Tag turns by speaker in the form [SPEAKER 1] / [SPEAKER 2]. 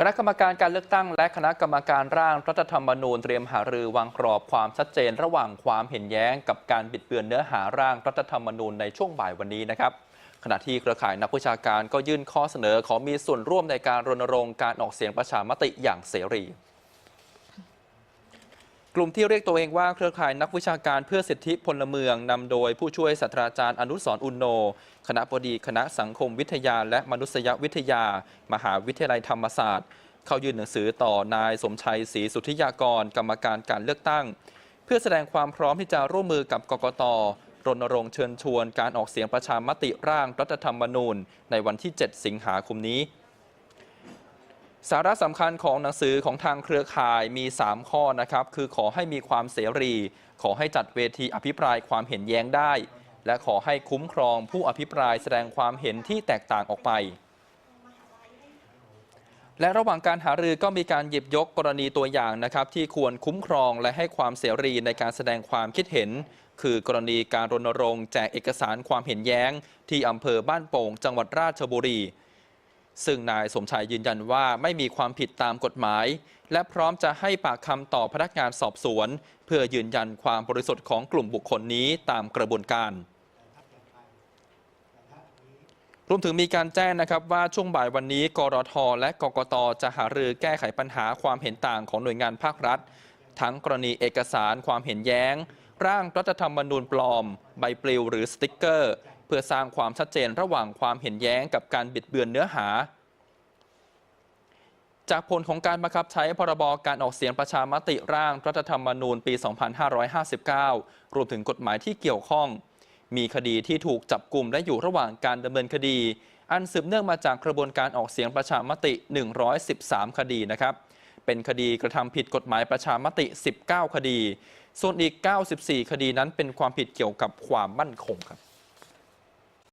[SPEAKER 1] คณะกรรมการการเลือกตั้งและคณะกรรมการร่างรัฐธรรมนูญเตรียมหารือวางกรอบความชัดเจนระหว่างความเห็นแย้งกับการบิดเบือนเนื้อหาร่างรัฐธรรมนูญในช่วงบ่ายวันนี้นะครับ ขณะที่เครือข่ายนักวิชาการก็ยื่นข้อเสนอขอมีส่วนร่วมในการรณรงค์การออกเสียงประชามติอย่างเสรี กลุ่มที่เรียกตัวเองว่าเครือข่ายนักวิชาการเพื่อสิทธิพลเมืองนำโดยผู้ช่วยศาสตราจารย์อนุสรณ์อุนโน คณะบดีคณะสังคมวิทยาและมนุษยวิทยา มหาวิทยาลัยธรรมศาสตร์ เข้ายื่นหนังสือต่อนายสมชัยศรีสุทธิยากร กรรมการการเลือกตั้ง เพื่อแสดงความพร้อมที่จะร่วมมือกับกกตรณรงค์เชิญชวนการออกเสียงประชามติร่างรัฐธรรมนูญ ในวันที่ 7 สิงหาคมนี้ สาระสำคัญของหนังสือของทางเครือข่ายมี 3 ข้อนะครับ คือขอให้มีความเสรี ขอให้จัดเวทีอภิปรายความเห็นแย้งได้ และขอให้คุ้มครองผู้อภิปรายแสดงความเห็นที่แตกต่างออกไป และระหว่างการหารือก็มีการหยิบยกกรณีตัวอย่างนะครับ ที่ควรคุ้มครองและให้ความเสรีในการแสดงความคิดเห็น คือกรณีการรณรงค์แจกเอกสารความเห็นแย้ง ที่อำเภอบ้านโป่ง จังหวัดราชบุรี ซึ่งนายสมชายยืนยันว่าไม่มีความผิดตามกฎหมาย และพร้อมจะให้ปากคำต่อพนักงานสอบสวน เพื่อยืนยันความบริสุทธิ์ของกลุ่มบุคคลนี้ตามกระบวนการรวมถึงมีการแจ้งนะครับว่าช่วงบ่ายวันนี้ กรท และกกตจะหารือแก้ไขปัญหาความเห็นต่างของหน่วยงานภาครัฐ ทั้งกรณีเอกสารความเห็นแย้ง ร่างรัฐธรรมนูญปลอม ใบปลิวหรือสติ๊กเกอร์ เพื่อสร้างความชัดเจนระหว่างความเห็นแย้งกับการบิดเบือนเนื้อหา จากผลของการบังคับใช้พรบการออกเสียงประชามติร่างรัฐธรรมนูญปี 2559 รวมถึงกฎหมายที่เกี่ยวข้อง มีคดีที่ถูกจับกลุ่มและอยู่ระหว่างการดำเนินคดี อันสืบเนื่องมาจากกระบวนการออกเสียงประชามติ 113 คดีนะครับเป็นคดีกระทำผิดกฎหมายประชามติ 19 คดี ส่วนอีก 94 คดีนั้นเป็นความผิดเกี่ยวกับความมั่นคงครับ